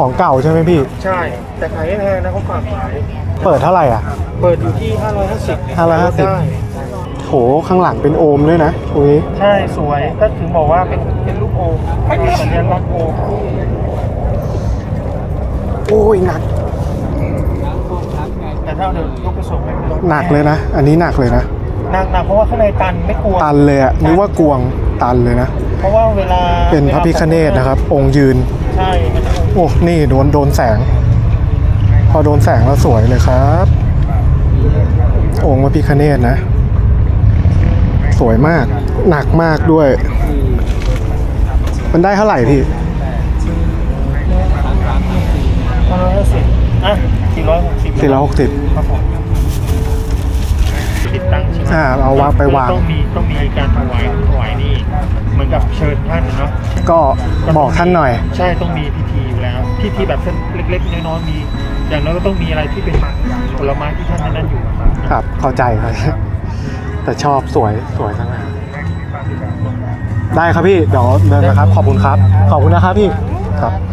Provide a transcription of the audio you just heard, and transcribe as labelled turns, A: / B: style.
A: ของเก่าใช่ไหมพี่
B: ใช่ แต่ขายไม่แพงนะเขาฝากขาย
A: เปิดเท่าไหร่อะ
B: เปิดอยู่ที่ 550
A: 550
B: ได้
A: โหข้างหลังเป็นโอมด้วยนะตรงนี้
B: ใช่สวยก็ถึงบอกว่าเป็นเป็นรูปโอมเป็นสัญลักษณ์โอม
A: โอ้ยหนัก
B: แต่ถ้าเอาเดินยกกระสอบไปไม่ต้อง
A: หนักเลยนะ อันนี้หนักเลยนะ
B: หนักหนักเพราะว่าข้างในตันไม่กลัว
A: ตันเลยอะนึกว่ากวงตันเลยนะ
B: เพราะว่าเวลา
A: เป็นพระพิคเนตนะครับ องค์ยืน
B: ใช่มันจะ
A: โอ้ นี่โดนโดนแสง พอโดนแสงแล้วสวยเลยครับ องค์พระพิคเนตนะ สวยมาก หนักมากด้วย มันได้เท่าไหร่พี่
B: ห้าร้อยห้าสิบอะสี่ร้อยหกสิบ
A: สี่ร้อยหกสิบ
B: ครับผมติดตั้งใช่ไหม
A: อ่าเอาวางไปวาง
B: ต้องมีต้องมีการถวายถวายนี่ เหมือนกับเชิญท่านเนาะ
A: ก็บอกท่านหน่อย
B: ใช่ต้องมีพิธีอยู่แล้ว พิธีแบบเล็กๆน้อยๆมี อย่างน้อยก็ต้องมีอะไรที่เป็นผลไม้ที่ท่านนั้นอยู่
A: ครับเข้าใจครับแต่ชอบสวยสวยทั้งนั้นได้ครับพี่เดี๋ยวเดินนะครับ ขอบคุณครับ ขอบคุณนะครับพี่ครับ